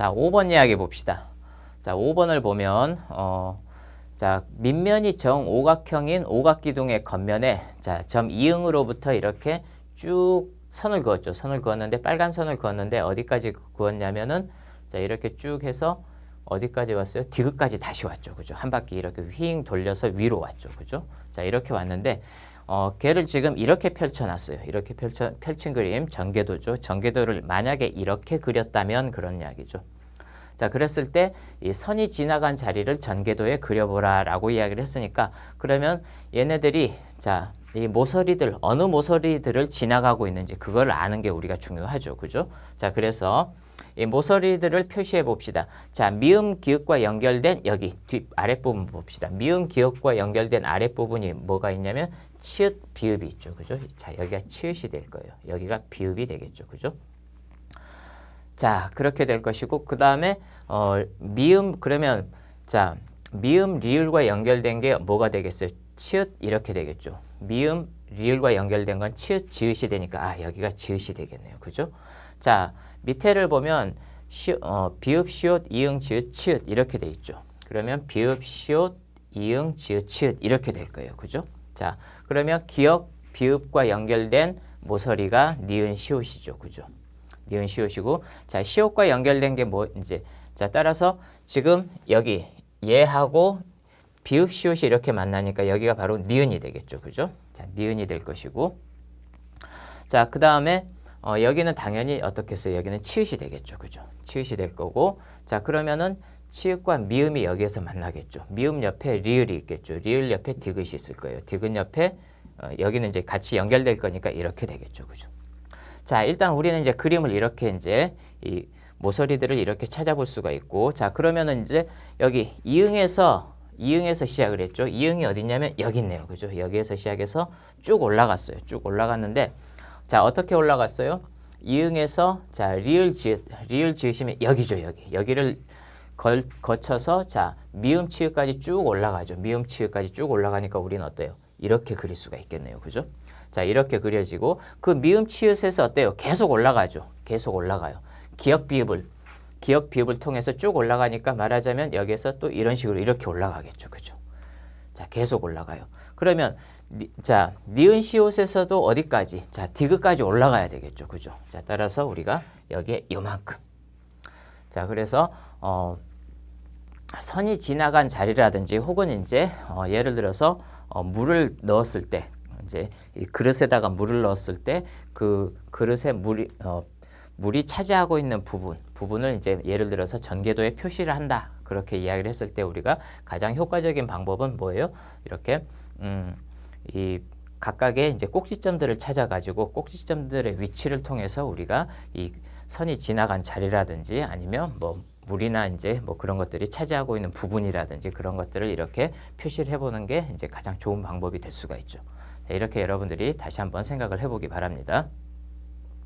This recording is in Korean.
자, 5번 이야기 봅시다. 자, 5번을 보면 어, 자, 밑면이 정 오각형인 오각기둥의 겉면에 자, 점 이응으로부터 이렇게 쭉 선을 그었죠. 선을 그었는데 빨간 선을 그었는데 어디까지 그었냐면은 자, 이렇게 쭉 해서 어디까지 왔어요? 디귿까지 다시 왔죠. 그죠? 한 바퀴 이렇게 휘잉 돌려서 위로 왔죠. 그죠? 자, 이렇게 왔는데 어, 걔를 지금 이렇게 펼쳐놨어요. 이렇게 펼쳐, 펼친 그림 전개도죠. 전개도를 만약에 이렇게 그렸다면 그런 이야기죠. 자, 그랬을 때 이 선이 지나간 자리를 전개도에 그려보라 라고 이야기를 했으니까 그러면 얘네들이 자, 이 모서리들 어느 모서리들을 지나가고 있는지 그걸 아는 게 우리가 중요하죠. 그죠? 자, 그래서 이 모서리들을 표시해 봅시다. 자, 미음 기읍과 연결된 여기 뒷 아랫부분 봅시다. 미음 기읍과 연결된 아랫부분이 뭐가 있냐면 치읓 비읍이 있죠. 그죠? 자, 여기가 치읓이 될 거예요. 여기가 비읍이 되겠죠. 그죠? 자, 그렇게 될 것이고 그 다음에 어, 미음 그러면 자, 미음 리을과 연결된 게 뭐가 되겠어요? 치읓 이렇게 되겠죠. 미음 리을과 연결된 건 치읓 지읒이 되니까 아, 여기가 지읒이 되겠네요. 그죠? 자, 밑에를 보면 시, 어, 비읍 시옷 이응 지읒 치읓 이렇게 돼 있죠. 그러면 비읍 시옷 이응 지읒 치읓 이렇게 될 거예요. 그죠? 자, 그러면 기역 비읍과 연결된 모서리가 니은 시옷이죠. 그죠? 니은 시옷이고 자, 시옷과 연결된 게 뭐 이제 자, 따라서 지금 여기 얘하고 비읍 시옷이 이렇게 만나니까 여기가 바로 니은이 되겠죠. 그죠? 자, 니은이 될 것이고 자, 그 다음에 어, 여기는 당연히 어떻겠어요? 여기는 치읓이 되겠죠. 그죠? 치읓이 될 거고 자, 그러면은 치읓과 미음이 여기에서 만나겠죠. 미음 옆에 리을이 있겠죠. 리을 옆에 디귿이 있을 거예요. 디귿 옆에 어, 여기는 이제 같이 연결될 거니까 이렇게 되겠죠. 그죠? 자, 일단 우리는 이제 그림을 이렇게 이제 이 모서리들을 이렇게 찾아볼 수가 있고 자, 그러면은 이제 여기 이응에서 이응에서 시작을 했죠. 이응이 어디냐면 여기 있네요. 그죠? 여기에서 시작해서 쭉 올라갔어요. 쭉 올라갔는데 자, 어떻게 올라갔어요? 이응에서 자, 리을 지읒 리을 지으시면 여기죠, 여기. 여기를 걸, 거쳐서 자, 미음 치읓까지 쭉 올라가죠. 미음 치읓까지 쭉 올라가니까 우리는 어때요? 이렇게 그릴 수가 있겠네요. 그죠? 자, 이렇게 그려지고 그 미음 치읓에서 어때요? 계속 올라가죠. 계속 올라가요. 기역 비읍을 기역 비읍을 통해서 쭉 올라가니까 말하자면 여기에서 또 이런 식으로 이렇게 올라가겠죠. 그죠? 자, 계속 올라가요. 그러면 니, 자, 니은 시옷에서도 어디까지? 자, 디귿까지 올라가야 되겠죠. 그죠? 자, 따라서 우리가 여기에 요만큼. 자, 그래서 어 선이 지나간 자리라든지 혹은 이제 어, 예를 들어서 어, 물을 넣었을 때 이제 이 그릇에다가 물을 넣었을 때 그 그릇에 물이 어, 물이 차지하고 있는 부분 부분을 이제 예를 들어서 전개도에 표시를 한다 그렇게 이야기를 했을 때 우리가 가장 효과적인 방법은 뭐예요? 이렇게 음, 이 각각의 이제 꼭지점들을 찾아가지고 꼭지점들의 위치를 통해서 우리가 이 선이 지나간 자리라든지 아니면 뭐 물이나 이제 뭐 그런 것들이 차지하고 있는 부분이라든지 그런 것들을 이렇게 표시를 해보는 게 이제 가장 좋은 방법이 될 수가 있죠. 자, 이렇게 여러분들이 다시 한번 생각을 해보기 바랍니다.